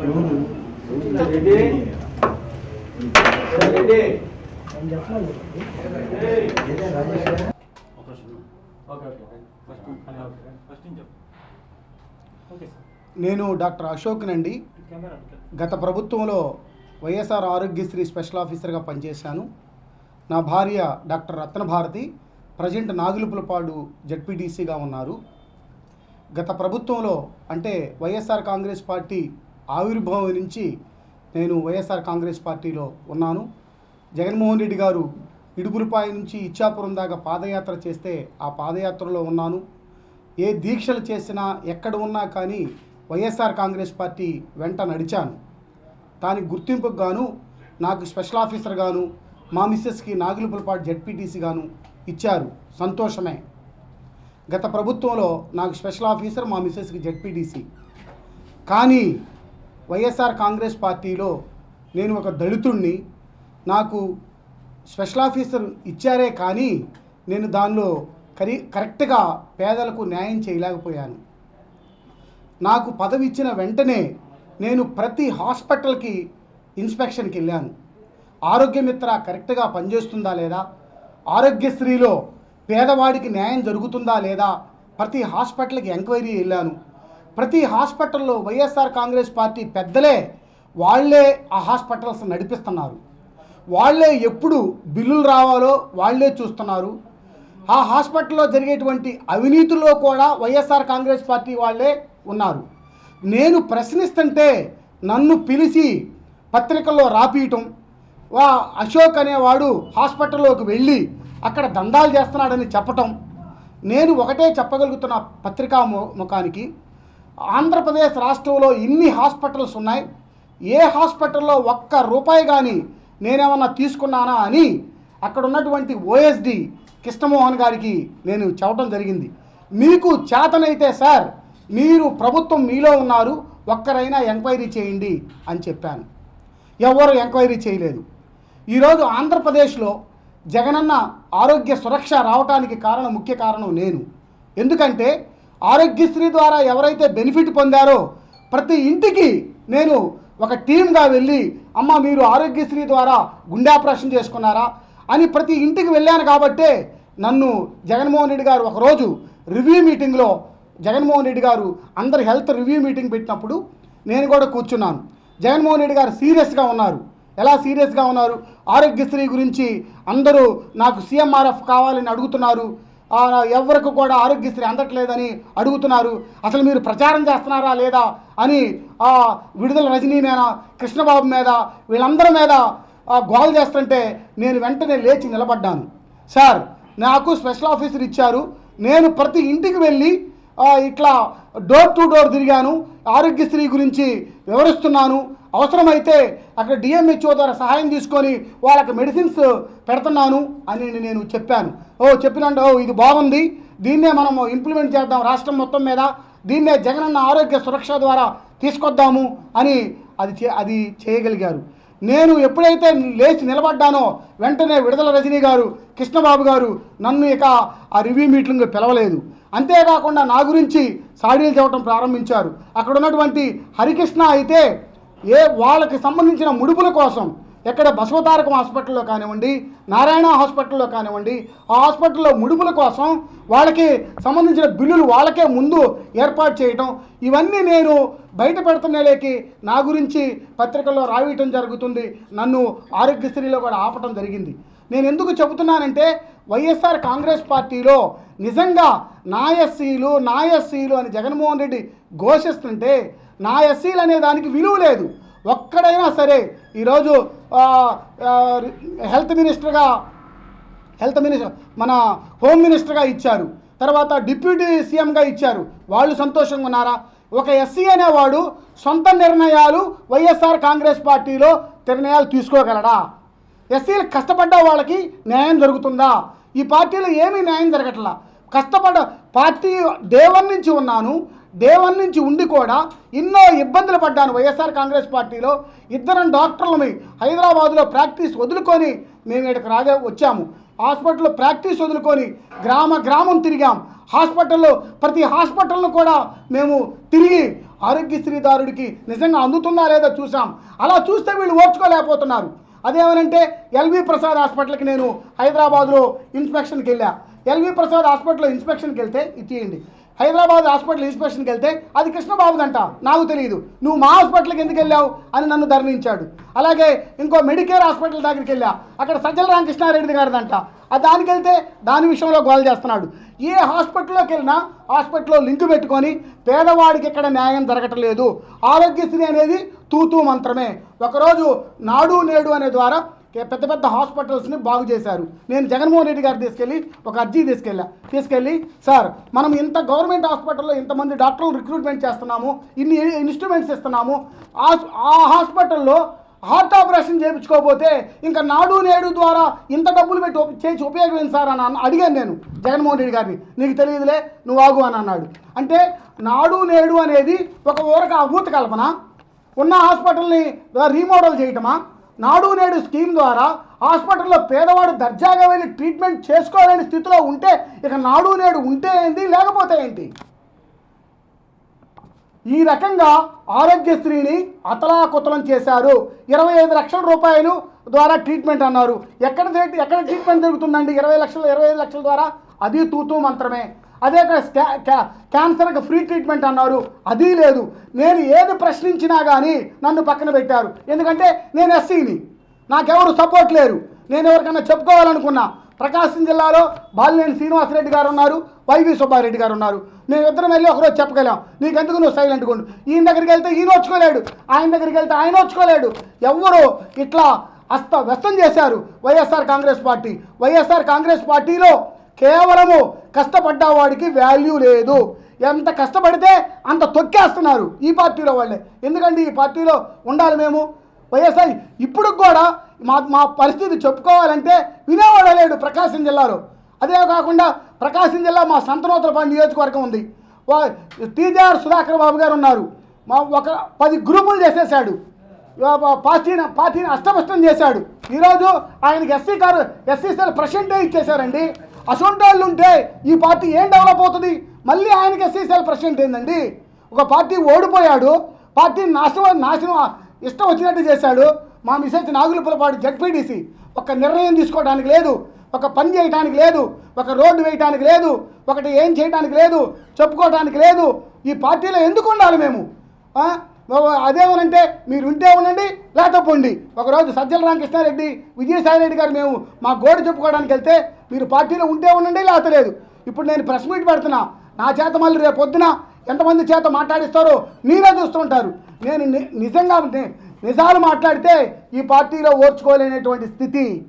నేను డాక్టర్ అశోక్నండి గత ప్రభుత్వంలో వైఎస్ఆర్ ఆరోగ్యశ్రీ స్పెషల్ ఆఫీసర్గా పనిచేశాను. నా భార్య డాక్టర్ రత్నభారతి ప్రజెంట్ నాగులుపులపాడు జడ్పీటీసీగా ఉన్నారు. గత ప్రభుత్వంలో అంటే వైఎస్ఆర్ కాంగ్రెస్ పార్టీ ఆవిర్భావం నుంచి నేను వైఎస్ఆర్ కాంగ్రెస్ పార్టీలో ఉన్నాను. జగన్మోహన్ రెడ్డి గారు ఇడుపులపాయ నుంచి ఇచ్చాపురం దాకా పాదయాత్ర చేస్తే ఆ పాదయాత్రలో ఉన్నాను. ఏ దీక్షలు చేసినా ఎక్కడ ఉన్నా కానీ వైఎస్ఆర్ కాంగ్రెస్ పార్టీ వెంట నడిచాను. దానికి గుర్తింపుకు గాను నాకు స్పెషల్ ఆఫీసర్ గాను మా మిస్సెస్కి నాగులుపులపాటు జెడ్పీటీసీ గాను ఇచ్చారు. సంతోషమే. గత ప్రభుత్వంలో నాకు స్పెషల్ ఆఫీసర్ మా మిస్సెస్కి జెడ్పీటీసీ. కానీ వైఎస్ఆర్ కాంగ్రెస్ పార్టీలో నేను ఒక దళితుణ్ణి నాకు స్పెషల్ ఆఫీసర్ ఇచ్చారే కానీ నేను దానిలో కరి కరెక్ట్గా పేదలకు న్యాయం చేయలేకపోయాను. నాకు పదవి ఇచ్చిన వెంటనే నేను ప్రతి హాస్పిటల్కి ఇన్స్పెక్షన్కి వెళ్ళాను. ఆరోగ్యమిత్ర కరెక్ట్గా పనిచేస్తుందా లేదా? ఆరోగ్యశ్రీలో పేదవాడికి న్యాయం జరుగుతుందా లేదా? ప్రతి హాస్పిటల్కి ఎంక్వైరీ వెళ్ళాను. ప్రతి హాస్పిటల్లో వైఎస్ఆర్ కాంగ్రెస్ పార్టీ పెద్దలే వాళ్ళే ఆ హాస్పిటల్స్ నడిపిస్తున్నారు. వాళ్ళే ఎప్పుడు బిల్లులు రావాలో వాళ్ళే చూస్తున్నారు. ఆ హాస్పిటల్లో జరిగేటువంటి అవినీతిలో కూడా వైఎస్ఆర్ కాంగ్రెస్ పార్టీ వాళ్ళే ఉన్నారు. నేను ప్రశ్నిస్తుంటే నన్ను పిలిచి పత్రికల్లో రాపీయటం వా అశోక్ అనేవాడు హాస్పిటల్లోకి వెళ్ళి అక్కడ దందాలు చేస్తున్నాడని చెప్పటం నేను ఒకటే చెప్పగలుగుతున్న పత్రికా ము- ముఖానికి ఆంధ్రప్రదేశ్ రాష్ట్రంలో ఇన్ని హాస్పిటల్స్ ఉన్నాయి. ఏ హాస్పిటల్లో ఒక్క రూపాయి కానీ నేనేమన్నా తీసుకున్నానా అని అక్కడ ఉన్నటువంటి ఓఎస్డి కృష్ణమోహన్ గారికి నేను చెప్పడం జరిగింది. మీకు చేతనైతే సార్ మీరు ప్రభుత్వం మీలో ఉన్నారు ఒక్కరైనా ఎంక్వైరీ చేయండి అని చెప్పాను. ఎవరు ఎంక్వైరీ చేయలేదు. ఈరోజు ఆంధ్రప్రదేశ్లో జగనన్న ఆరోగ్య సురక్ష రావటానికి కారణం ముఖ్య కారణం నేను. ఎందుకంటే ఆరోగ్యశ్రీ ద్వారా ఎవరైతే బెనిఫిట్ పొందారో ప్రతి ఇంటికి నేను ఒక టీమ్గా వెళ్ళి అమ్మ మీరు ఆరోగ్యశ్రీ ద్వారా గుండె ఆపరేషన్ చేసుకున్నారా అని ప్రతి ఇంటికి వెళ్ళాను కాబట్టే నన్ను జగన్మోహన్ రెడ్డి గారు ఒకరోజు రివ్యూ మీటింగ్లో జగన్మోహన్ రెడ్డి గారు అందరి హెల్త్ రివ్యూ మీటింగ్ పెట్టినప్పుడు నేను కూడా కూర్చున్నాను. జగన్మోహన్ రెడ్డి గారు సీరియస్గా ఉన్నారు. ఎలా సీరియస్గా ఉన్నారు? ఆరోగ్యశ్రీ గురించి అందరూ నాకు సీఎంఆర్ఎఫ్ కావాలని అడుగుతున్నారు. ఎవరికి కూడా ఆరోగ్యశ్రీ అందట్లేదని అడుగుతున్నారు. అసలు మీరు ప్రచారం చేస్తున్నారా లేదా అని ఆ విడుదల రజనీ మీద కృష్ణబాబు మీద వీళ్ళందరి మీద గోల్ గోల చేస్తుంటే నేను వెంటనే లేచి నిలబడ్డాను. సార్ నాకు స్పెషల్ ఆఫీసర్ ఇచ్చారు. నేను ప్రతి ఇంటికి వెళ్ళి ఇట్లా డోర్ టు డోర్ తిరిగాను. ఆరోగ్యశ్రీ గురించి వివరిస్తున్నాను. అవసరమైతే అక్కడ డిఎంహెచ్ఓ ద్వారా సహాయం తీసుకొని వాళ్ళకి మెడిసిన్స్ పెడుతున్నాను అని నేను చెప్పాను. ఓ చెప్పినంటే ఓ ఇది బాగుంది. దీన్నే మనం ఇంప్లిమెంట్ చేద్దాం రాష్ట్రం మొత్తం మీద. దీన్నే జగనన్న ఆరోగ్య సురక్ష ద్వారా తీసుకొద్దాము అని అది చే అది చేయగలిగారు. నేను ఎప్పుడైతే లేచి నిలబడ్డానో వెంటనే విడుదల రజనీ గారు కృష్ణబాబు గారు నన్ను ఇక ఆ రివ్యూ మీటింగ్ పిలవలేదు. అంతేకాకుండా నా గురించి సాడీలు చెప్పడం ప్రారంభించారు. అక్కడ ఉన్నటువంటి హరికృష్ణ అయితే ఏ వాళ్ళకి సంబంధించిన ముడుపుల కోసం ఎక్కడ బసవతారకం హాస్పిటల్లో కానివ్వండి నారాయణ హాస్పిటల్లో కానివ్వండి ఆ హాస్పిటల్లో ముడుపుల కోసం వాళ్ళకి సంబంధించిన బిల్లులు వాళ్ళకే ముందు ఏర్పాటు చేయటం ఇవన్నీ నేను బయట పెడుతున్నలేకి నా గురించి పత్రికల్లో రాయటం జరుగుతుంది. నన్ను ఆరోగ్యశ్రీలో కూడా ఆపటం జరిగింది. నేను ఎందుకు చెబుతున్నానంటే వైఎస్ఆర్ కాంగ్రెస్ పార్టీలో నిజంగా నా ఎస్సీలు నా ఎస్సీలు అని జగన్మోహన్ రెడ్డి ఘోషిస్తుంటే నా ఎస్సీలు అనే దానికి విలువ లేదు. ఒక్కడైనా సరే ఈరోజు హెల్త్ మినిస్టర్గా హెల్త్ మినిస్టర్ మన హోమ్ మినిస్టర్గా ఇచ్చారు. తర్వాత డిప్యూటీ సీఎంగా ఇచ్చారు. వాళ్ళు సంతోషంగా ఉన్నారా? ఒక ఎస్సీ అనేవాడు సొంత నిర్ణయాలు వైఎస్ఆర్ కాంగ్రెస్ పార్టీలో నిర్ణయాలు తీసుకోగలడా? ఎస్సీలు కష్టపడ్డ వాళ్ళకి న్యాయం జరుగుతుందా? ఈ పార్టీలో ఏమీ న్యాయం జరగట్లా? కష్టపడ్డ పార్టీ డే నుంచి ఉన్నాను దేవుని నుంచి ఉండి కూడా ఎన్నో ఇబ్బందులు పడ్డాను వైఎస్ఆర్ కాంగ్రెస్ పార్టీలో. ఇద్దరం డాక్టర్లని హైదరాబాద్లో ప్రాక్టీస్ వదులుకొని మేము ఇక్కడికి రాగా వచ్చాము. హాస్పిటల్లో ప్రాక్టీస్ వదులుకొని గ్రామ గ్రామం తిరిగాం. హాస్పిటల్లో ప్రతి హాస్పిటల్ను కూడా మేము తిరిగి ఆరోగ్యశ్రీదారుడికి నిజంగా అందుతుందా లేదా చూసాం అలా చూస్తే వీళ్ళు ఓర్చుకోలేకపోతున్నారు. అదేమనంటే ఎల్వి ప్రసాద్ హాస్పిటల్కి నేను హైదరాబాద్లో ఇన్స్పెక్షన్కి వెళ్ళా. ఎల్వి ప్రసాద్ హాస్పిటల్లో ఇన్స్పెక్షన్కి వెళ్తే ఇది హైదరాబాద్ హాస్పిటల్ ఇన్స్పెక్షన్కి వెళ్తే అది కృష్ణబాబుదంట. నాకు తెలియదు నువ్వు మా హాస్పిటల్కి ఎందుకు వెళ్ళావు అని నన్ను ధర్మించాడు. అలాగే ఇంకో మెడికేర్ హాస్పిటల్ దగ్గరికి వెళ్ళా. అక్కడ సజ్జల రామకృష్ణారెడ్డి గారిదంట. ఆ దానికి వెళ్తే దాని విషయంలో గోల చేస్తున్నాడు. ఏ హాస్పిటల్లోకి వెళ్ళినా హాస్పిటల్లో లింక్ పెట్టుకొని పేదవాడికి ఇక్కడ న్యాయం జరగటలేదు. ఆరోగ్యశ్రీ అనేది తూతూ మంత్రమే. ఒకరోజు నాడు నేడు అనే ద్వారా పెద్ద పెద్ద హాస్పిటల్స్ని బాగు చేశారు. నేను జగన్మోహన్ రెడ్డి గారు తీసుకెళ్ళి ఒక అర్జీ తీసుకెళ్ళా. తీసుకెళ్ళి సార్ మనం ఇంత గవర్నమెంట్ హాస్పిటల్లో ఇంతమంది డాక్టర్లు రిక్రూట్మెంట్ చేస్తున్నాము ఇన్ని ఇన్స్ట్రుమెంట్స్ ఇస్తున్నాము ఆ ఆ హాస్పిటల్లో హార్ట్ ఆపరేషన్ చేయించుకోకపోతే ఇంకా నాడు నేడు ద్వారా ఇంత డబ్బులు పెట్టి చేసి ఉపయోగం సార్? అని అన్న- అడిగాను నేను జగన్మోహన్ రెడ్డి గారిని. నీకు తెలియదులే నువ్వు ఆగు అని అన్నాడు. అంటే నాడు నేడు అనేది ఒక ఊరక అభూత కల్పన. ఉన్న హాస్పిటల్ని రీమోడల్ చేయటమా? నాడు నేడు స్కీమ్ ద్వారా హాస్పిటల్లో పేదవాడు దర్జాగా వెళ్ళి ట్రీట్మెంట్ చేసుకోలేని స్థితిలో ఉంటే ఇక నాడు నేడు ఉంటే ఏంటి లేకపోతే ఏంటి? ఈ రకంగా ఆరోగ్యశ్రీని అతలాకుతలం చేశారు. ఇరవై ఐదు లక్షల రూపాయలు ద్వారా ట్రీట్మెంట్ అన్నారు. ఎక్కడ ఎక్కడ ట్రీట్మెంట్ జరుగుతుందండి ఇరవై లక్షలు ఇరవై ఐదు లక్షల ద్వారా? అది తూతూ మంత్రమే. అదే ఇక్కడ క్యాన్సర్కి ఫ్రీ ట్రీట్మెంట్ అన్నారు. అది లేదు. నేను ఏది ప్రశ్నించినా కానీ నన్ను పక్కన పెట్టారు. ఎందుకంటే నేను ఎస్సీని. నాకెవరు సపోర్ట్ లేరు. నేను ఎవరికైనా చెప్పుకోవాలనుకున్నా. ప్రకాశం జిల్లాలో బాలినేని శ్రీనివాసరెడ్డి గారు ఉన్నారు వైవి సుబ్బారెడ్డి గారు ఉన్నారు మేము ఇద్దరం వెళ్ళి ఒకరోజు చెప్పగలం. నీకెందుకు నువ్వు సైలెంట్గా ఉండు? ఈయన దగ్గరికి వెళ్తే ఈయన వచ్చుకోలేడు ఆయన దగ్గరికి వెళ్తే ఆయన వచ్చుకోలేడు ఎవరు ఇట్లా అస్త వ్యస్తం చేశారు వైఎస్ఆర్ కాంగ్రెస్ పార్టీ. వైఎస్ఆర్ కాంగ్రెస్ పార్టీలో కేవలము కష్టపడ్డవాడికి వాల్యూ లేదు. ఎంత కష్టపడితే అంత తొక్కేస్తున్నారు ఈ పార్టీలో వాళ్ళే. ఎందుకంటే ఈ పార్టీలో ఉండాలి మేము? వైఎస్ఆర్ ఇప్పుడు కూడా మా మా పరిస్థితి చెప్పుకోవాలంటే వినేవాడు లేడు ప్రకాశం జిల్లాలో. అదే కాకుండా ప్రకాశం జిల్లా మా సంతనోత్తరపాడు నియోజకవర్గం ఉంది. వా- టీజీఆర్ సుధాకర్ బాబు గారు ఉన్నారు. మా ఒక పది గ్రూపులు చేసేసాడు పార్టీని పార్టీని అష్టమష్టం చేశాడు. ఈరోజు ఆయనకి ఎస్సీ కారు ఎస్సీ సార్ ప్రెసిడెంటే ఇచ్చేశారండి అసొంటి వాళ్ళు ఉంటే ఈ పార్టీ ఏం డెవలప్ అవుతుంది? మళ్ళీ ఆయనకి ఎస్సీసీఎల్ సెల్ ప్రెసిడెంట్ ఏందండి? ఒక పార్టీ ఓడిపోయాడు పార్టీ నాశనం నాశనం ఇష్టం వచ్చినట్టు చేశాడు. మా మిసెస్ నాగులపులపాడు జడ్పీటీసీ ఒక నిర్ణయం తీసుకోవడానికి లేదు ఒక పని చేయడానికి లేదు ఒక రోడ్డు వేయటానికి లేదు ఒకటి ఏం చేయడానికి లేదు చెప్పుకోవడానికి లేదు. ఈ పార్టీలో ఎందుకు ఉండాలి మేము? అదేమనంటే మీరు ఉంటే ఉండండి లేకపోతే ఒకరోజు సజ్జల రామకృష్ణారెడ్డి విజయసాయి రెడ్డి గారు మేము మా గోడు చెప్పుకోవడానికి వెళ్తే మీరు పార్టీలో ఉంటే ఉండండి లేకపోతే లేదు. ఇప్పుడు నేను ప్రెస్ మీట్ పెడుతున్నా. నా చేత మళ్ళీ రేపు పొద్దున ఎంతమంది చేత మాట్లాడిస్తారో మీరే చూస్తుంటారు. నేను ని- నిజంగా నిజాలు మాట్లాడితే ఈ పార్టీలో ఓర్చుకోలేనటువంటి స్థితి.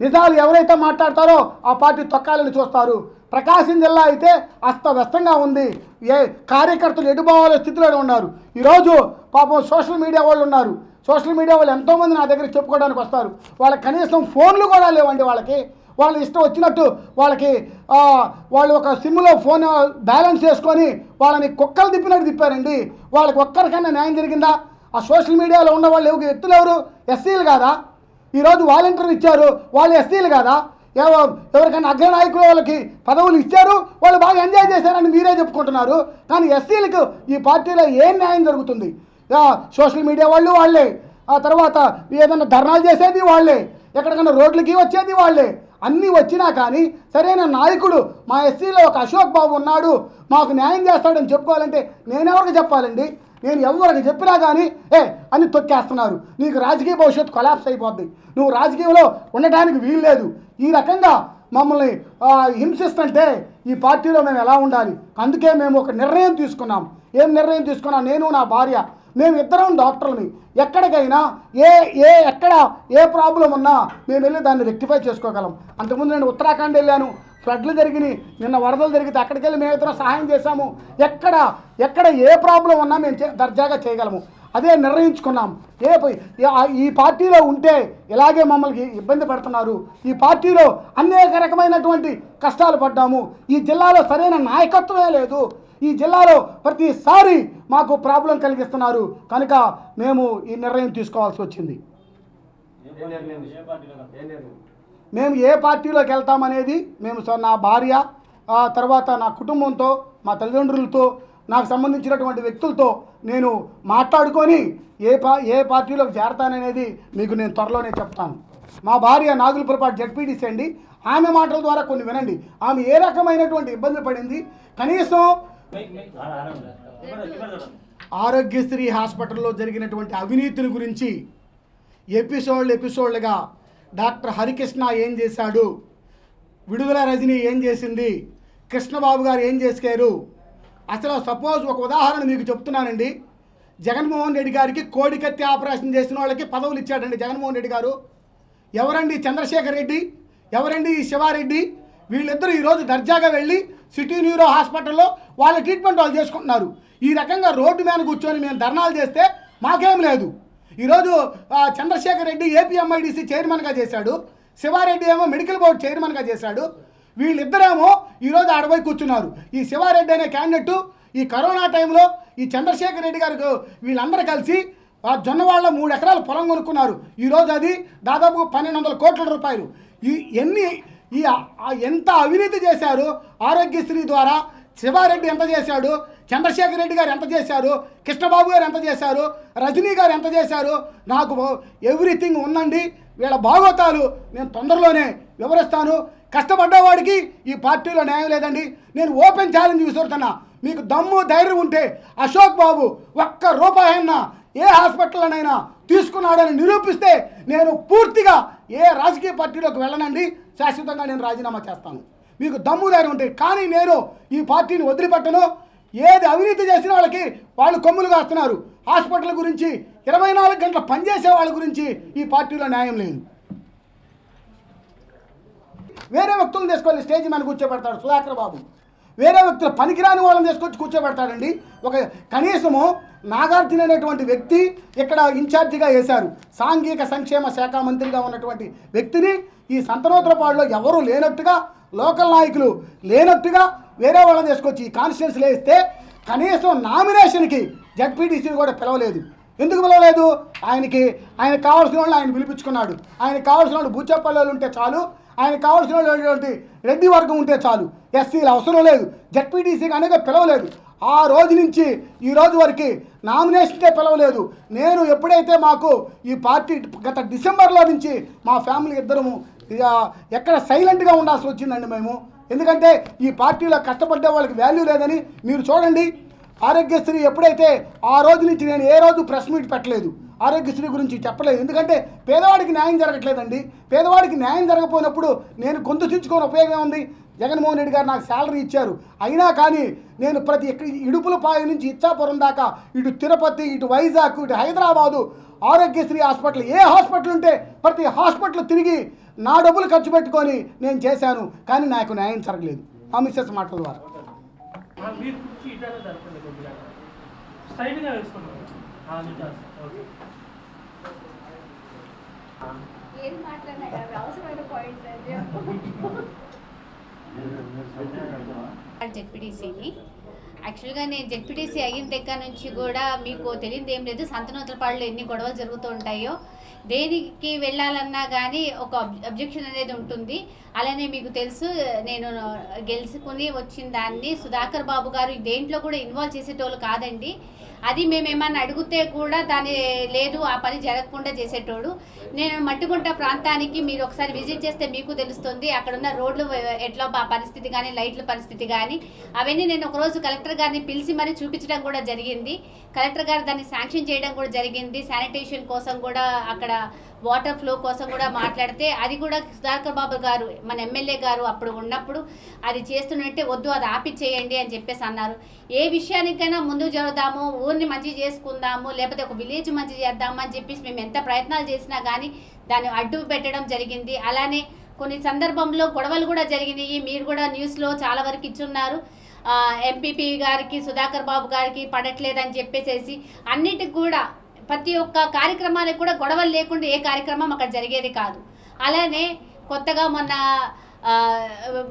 నిజాలు ఎవరైతే మాట్లాడతారో ఆ పార్టీ తొక్కాలని చూస్తారు. ప్రకాశం జిల్లా అయితే అస్తవ్యస్తంగా ఉంది. ఏ కార్యకర్తలు ఎటుపోవాలే స్థితిలోనే ఉన్నారు. ఈరోజు పాపం సోషల్ మీడియా వాళ్ళు ఉన్నారు. సోషల్ మీడియా వాళ్ళు ఎంతోమంది నా దగ్గర చెప్పుకోవడానికి వస్తారు. వాళ్ళకి కనీసం ఫోన్లు కూడా లేవండి వాళ్ళకి. వాళ్ళ ఇష్టం వచ్చినట్టు వాళ్ళకి వాళ్ళు ఒక సిమ్లో ఫోన్ బ్యాలెన్స్ చేసుకొని వాళ్ళని కుక్కలు తిప్పినట్టు తిప్పారండి. వాళ్ళకి ఒక్కరికైనా న్యాయం జరిగిందా? ఆ సోషల్ మీడియాలో ఉన్న వాళ్ళు ఎవరు? వ్యక్తులు ఎవరు? ఎస్సీలు కాదా? ఈరోజు వాలంటీర్లు ఇచ్చారు. వాళ్ళు ఎస్సీలు కాదా? ఎవ- ఎవరికైనా అగ్రనాయకులు వాళ్ళకి పదవులు ఇచ్చారు? వాళ్ళు బాగా ఎంజాయ్ చేశారని మీరే చెప్పుకుంటున్నారు. కానీ ఎస్సీలకు ఈ పార్టీలో ఏం న్యాయం జరుగుతుంది? సోషల్ మీడియా వాళ్ళు వాళ్ళే. ఆ తర్వాత ఏదైనా ధర్నాలు చేసేది వాళ్ళే. ఎక్కడికైనా రోడ్లకి వచ్చేది వాళ్ళే. అన్నీ వచ్చినా కానీ సరైన నాయకుడు మా ఎస్సీలో ఒక అశోక్ బాబు ఉన్నాడు మాకు న్యాయం చేస్తాడని చెప్పుకోవాలంటే నేనెవరికి చెప్పాలండి? నేను ఎవరికి చెప్పినా కానీ ఏ అని తొక్కేస్తున్నారు. నీకు రాజకీయ భవిష్యత్తు కొలాప్స్ అయిపోద్ది. నువ్వు రాజకీయంలో ఉండటానికి వీలు లేదు ఈ రకంగా మమ్మల్ని హింసిస్తుంటే ఈ పార్టీలో మేము ఎలా ఉండాలి? అందుకే మేము ఒక నిర్ణయం తీసుకున్నాం. ఏం నిర్ణయం తీసుకున్నాం? నేను నా భార్య. మేము ఇద్దరం డాక్టర్ని ఎక్కడికైనా ఏ ఏ ఎక్కడ ఏ ప్రాబ్లం ఉన్నా మేము వెళ్ళి దాన్ని రెక్టిఫై చేసుకోగలం. అంతకుముందు నేను ఉత్తరాఖండ్ వెళ్ళాను. ఫ్లడ్లు జరిగినాయి. నిన్న వరదలు జరిగితే అక్కడికి వెళ్ళి మేము ఇద్దరం సహాయం చేశాము. ఎక్కడ ఎక్కడ ఏ ప్రాబ్లం ఉన్నా మేము దర్జాగా చేయగలము. అదే నిర్ణయించుకున్నాం. ఏ ఈ పార్టీలో ఉంటే ఇలాగే మమ్మల్ని ఇబ్బంది పడుతున్నారు. ఈ పార్టీలో అనేక రకమైనటువంటి కష్టాలు పడ్డాము. ఈ జిల్లాలో సరైన నాయకత్వమే లేదు. ఈ జిల్లాలో ప్రతిసారి మాకు ప్రాబ్లం కలిగిస్తున్నారు. కనుక మేము ఈ నిర్ణయం తీసుకోవాల్సి వచ్చింది. మేము ఏ పార్టీలోకి వెళ్తామనేది మేము నా భార్య తర్వాత నా కుటుంబంతో మా తల్లిదండ్రులతో నాకు సంబంధించినటువంటి వ్యక్తులతో నేను మాట్లాడుకొని ఏ పా ఏ పార్టీలోకి చేరతాననేది మీకు నేను త్వరలోనే చెప్తాను. మా భార్య నాగులపురపాటు జడ్పీటీసీ అండి. ఆమె మాటల ద్వారా కొన్ని వినండి. ఆమె ఏ రకమైనటువంటి ఇబ్బంది పడింది? కనీసం ఆరోగ్యశ్రీ హాస్పిటల్లో జరిగినటువంటి అవినీతిని గురించి ఎపిసోడ్లు ఎపిసోడ్లుగా డాక్టర్ హరికృష్ణ ఏం చేశాడు? విడుదల రజని ఏం చేసింది? కృష్ణబాబు గారు ఏం చేశారు? అసలు సపోజ్ ఒక ఉదాహరణ మీకు చెప్తున్నానండి. జగన్మోహన్ రెడ్డి గారికి కోడికత్తి ఆపరేషన్ చేసిన వాళ్ళకి పదవులు ఇచ్చాడండి జగన్మోహన్ రెడ్డి గారు. ఎవరండి చంద్రశేఖర్ రెడ్డి? ఎవరండి ఈ శివారెడ్డి? వీళ్ళిద్దరూ ఈరోజు దర్జాగా వెళ్ళి సిటీ న్యూరో హాస్పిటల్లో వాళ్ళ ట్రీట్మెంట్ వాళ్ళు చేసుకుంటున్నారు. ఈ రకంగా రోడ్డు మీద కూర్చొని మేము ధర్నాలు చేస్తే మాకేం లేదు. ఈరోజు చంద్రశేఖర్ రెడ్డి ఏపీఎంఐడిసి చైర్మన్గా చేశాడు. శివారెడ్డి ఏమో మెడికల్ బోర్డు చైర్మన్గా చేశాడు. వీళ్ళిద్దరేమో ఈరోజు ఆడపోయి కూర్చున్నారు. ఈ శివారెడ్డి అనే క్యాండిడేట్ ఈ కరోనా టైంలో ఈ చంద్రశేఖర్ రెడ్డి గారు వీళ్ళందరూ కలిసి ఆ జొన్నవాళ్ళ మూడు ఎకరాల పొలం కొనుక్కున్నారు. ఈరోజు అది దాదాపు పన్నెండు వందల కోట్ల రూపాయలు. ఈ ఎన్ని ఈ ఎంత అవినీతి చేశారు ఆరోగ్యశ్రీ ద్వారా శివారెడ్డి ఎంత చేశాడు? చంద్రశేఖర్ రెడ్డి గారు ఎంత చేశారు? కృష్ణబాబు గారు ఎంత చేశారు? రజనీ గారు ఎంత చేశారు? నాకు ఎవ్రీథింగ్ ఉందండి. వీళ్ళ భాగవతాలు నేను తొందరలోనే వివరిస్తాను. కష్టపడ్డవాడికి ఈ పార్టీలో న్యాయం లేదండి. నేను ఓపెన్ ఛాలెంజ్ విసురుతున్నా. మీకు దమ్ము ధైర్యం ఉంటే అశోక్ బాబు ఒక్క రూపాయి అయినా ఏ హాస్పిటల్లోనైనా తీసుకున్నాడని నిరూపిస్తే నేను పూర్తిగా ఏ రాజకీయ పార్టీలోకి వెళ్ళనండి. శాశ్వతంగా నేను రాజీనామా చేస్తాను. మీకు దమ్ము ధైర్యం కానీ నేను ఈ పార్టీని వదిలిపెట్టను. ఏది అవినీతి చేసిన వాళ్ళకి వాళ్ళు కొమ్ములు కాస్తున్నారు. హాస్పిటల్ గురించి ఇరవై నాలుగు గంటల పనిచేసే వాళ్ళ గురించి ఈ పార్టీలో న్యాయం లేదు. వేరే వ్యక్తులను తీసుకొని స్టేజ్ మీద కూర్చోబెడతాడు సుధాకర్ బాబు. వేరే వ్యక్తులు పనికిరాని వాళ్ళని తీసుకొచ్చి కూర్చోబెడతాడండి. ఒక కనీసము నాగార్జున అనేటువంటి వ్యక్తి ఇక్కడ ఇన్ఛార్జిగా వేశారు. సాంఘిక సంక్షేమ శాఖ మంత్రిగా ఉన్నటువంటి వ్యక్తిని ఈ సంతనోత్తరపాడులో ఎవరూ లేనట్టుగా లోకల్ నాయకులు లేనట్టుగా వేరే వాళ్ళని తీసుకొచ్చి ఈ కాన్స్టిట్యున్సీలో వేస్తే కనీసం నామినేషన్కి జడ్పీటీసీని కూడా పిలవలేదు. ఎందుకు పిలవలేదు? ఆయనకి ఆయనకు కావాల్సిన వాళ్ళు ఆయన పిలిపించుకున్నాడు. ఆయనకు కావాల్సిన వాళ్ళు బూచప్పల్లి ఉంటే చాలు. ఆయనకు కావాల్సిన వాళ్ళు రెడ్డి వర్గం ఉంటే చాలు. ఎస్సీలు అవసరం లేదు. జడ్పీటీసీకి అనేది పిలవలేదు. ఆ రోజు నుంచి ఈ రోజు వరకు నామినేషన్కే పిలవలేదు. నేను ఎప్పుడైతే మాకు ఈ పార్టీ గత డిసెంబర్లో నుంచి మా ఫ్యామిలీ ఇద్దరము ఇక ఎక్కడ సైలెంట్గా ఉండాల్సి వచ్చిందండి మేము. ఎందుకంటే ఈ పార్టీలో కష్టపడ్డే వాళ్ళకి వాల్యూ లేదని మీరు చూడండి. ఆరోగ్యశ్రీ ఎప్పుడైతే ఆ రోజు నుంచి నేను ఏ రోజు ప్రెస్ మీట్ పెట్టలేదు. ఆరోగ్యశ్రీ గురించి చెప్పలేదు. ఎందుకంటే పేదవాడికి న్యాయం జరగట్లేదండి. పేదవాడికి న్యాయం జరగపోయినప్పుడు నేను గొంతు చించుకొని ఉపయోగం ఉంది జగన్మోహన్ రెడ్డి గారు నాకు శాలరీ ఇచ్చారు. అయినా కానీ నేను ప్రతి ఇడుపులపాయ నుంచి ఇచ్చాపురం దాకా ఇటు తిరుపతి ఇటు వైజాగ్ ఇటు హైదరాబాదు ఆరోగ్యశ్రీ హాస్పిటల్ ఏ హాస్పిటల్ ఉంటే ప్రతి హాస్పిటల్ తిరిగి నా డబ్బులు ఖర్చు పెట్టుకొని నేను చేశాను. కానీ నాకు న్యాయం జరగలేదు. ఆ మిస్సెస్ మాటల ద్వారా. ఏం మాట్లాడినా అవసరమైన పాయింట్స్ జెడ్పీటీసీని. యాక్చువల్గా నేను జెడ్పీటీసీ అయిన దగ్గర నుంచి కూడా మీకు తెలియదు ఏం లేదు. సంతనోత్తలపాడులో ఎన్ని గొడవలు జరుగుతూ ఉంటాయో దేనికి వెళ్ళాలన్నా కానీ ఒక అబ్జెక్షన్ అనేది ఉంటుంది. అలానే మీకు తెలుసు నేను గెలుచుకుని వచ్చిన దాన్ని సుధాకర్ బాబు గారు దేంట్లో కూడా ఇన్వాల్వ్ చేసేటోళ్ళు కాదండి. అది మేము ఏమన్నా అడిగితే కూడా దాని లేదు ఆ పని జరగకుండా చేసేటోడు. నేను మట్టుకుంట ప్రాంతానికి మీరు ఒకసారి విజిట్ చేస్తే మీకు తెలుస్తుంది అక్కడ ఉన్న రోడ్లు ఎట్లా ఆ పరిస్థితి కానీ లైట్ల పరిస్థితి కానీ అవన్నీ నేను ఒకరోజు కలెక్టర్ గారిని పిలిచి మరీ చూపించడం కూడా జరిగింది. కలెక్టర్ గారు దాన్ని శాంక్షన్ చేయడం కూడా జరిగింది. శానిటేషన్ కోసం కూడా అక్కడ వాటర్ ఫ్లో కోసం కూడా మాట్లాడితే అది కూడా సుధాకర్ బాబు గారు మన ఎమ్మెల్యే గారు అప్పుడు ఉన్నప్పుడు అది చేస్తున్నట్టే వద్దు అది ఆపిచ్చేయండి అని చెప్పేసి అన్నారు. ఏ విషయానికైనా ముందు జరుగుదాము ఊరిని మంచి చేసుకుందాము లేకపోతే ఒక విలేజ్ మంచి చేద్దాము అని చెప్పేసి మేము ఎంత ప్రయత్నాలు చేసినా కానీ దాన్ని అడ్డు పెట్టడం జరిగింది. అలానే కొన్ని సందర్భంలో గొడవలు కూడా జరిగినాయి. మీరు కూడా న్యూస్లో చాలా వరకు ఇచ్చున్నారు. ఎంపీపీ గారికి సుధాకర్ బాబు గారికి పడట్లేదని చెప్పేసేసి అన్నిటికి కూడా ప్రతి ఒక్క కార్యక్రమానికి కూడా గొడవలు లేకుండా ఏ కార్యక్రమం అక్కడ జరిగేది కాదు. అలానే కొత్తగా మొన్న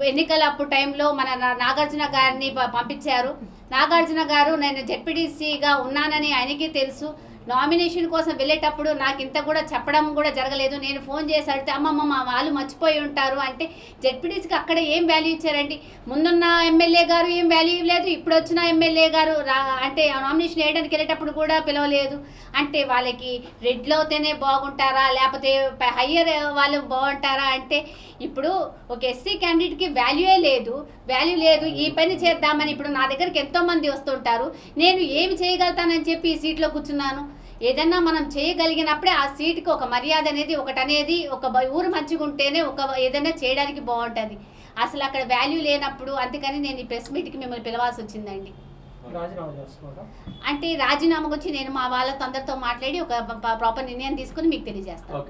ఎన్నికల అప్పుడు టైంలో మన నాగార్జున గారిని ప- పంపించారు. నాగార్జున గారు నేను జెడ్పీటీసీగా ఉన్నానని ఆయనకి తెలుసు. నామినేషన్ కోసం వెళ్ళేటప్పుడు నాకు ఇంత కూడా చెప్పడం కూడా జరగలేదు. నేను ఫోన్ చేసి అడిగితే అమ్మమ్మ మా వాళ్ళు మర్చిపోయి ఉంటారు అంటే జెడ్పీటీసీకి అక్కడ ఏం వాల్యూ ఇచ్చారండి? ముందున్న ఎమ్మెల్యే గారు ఏం వాల్యూ ఇవ్వలేదు ఇప్పుడు వచ్చిన ఎమ్మెల్యే గారు రా అంటే నామినేషన్ వేయడానికి వెళ్ళేటప్పుడు కూడా పిలవలేదు. అంటే వాళ్ళకి రెడ్లో అవుతేనే బాగుంటారా? లేకపోతే హయ్యర్ వాళ్ళు బాగుంటారా? అంటే ఇప్పుడు ఒక ఎస్సీ క్యాండిడేట్కి వాల్యూయే లేదు. వాల్యూ లేదు. ఈ పని చేద్దామని ఇప్పుడు నా దగ్గరికి ఎంతోమంది వస్తుంటారు. నేను ఏమి చేయగలుగుతానని చెప్పి ఈ సీట్లో కూర్చున్నాను. ఏదన్నా మనం చేయగలిగినప్పుడే ఆ సీట్కి ఒక మర్యాద అనేది ఒకటి అనేది ఒక ఊరు మంచిగా ఉంటేనే ఒక ఏదైనా చేయడానికి బాగుంటుంది. అసలు అక్కడ వాల్యూ లేనప్పుడు అందుకని నేను ఈ ప్రెస్ మీట్కి మిమ్మల్ని పిలవాల్సి వచ్చిందండి. అంటే రాజీనామా గురించి నేను మా వాళ్ళతో అందరితో మాట్లాడి ఒక ప్రాపర్ నిర్ణయం తీసుకుని మీకు తెలియజేస్తాను.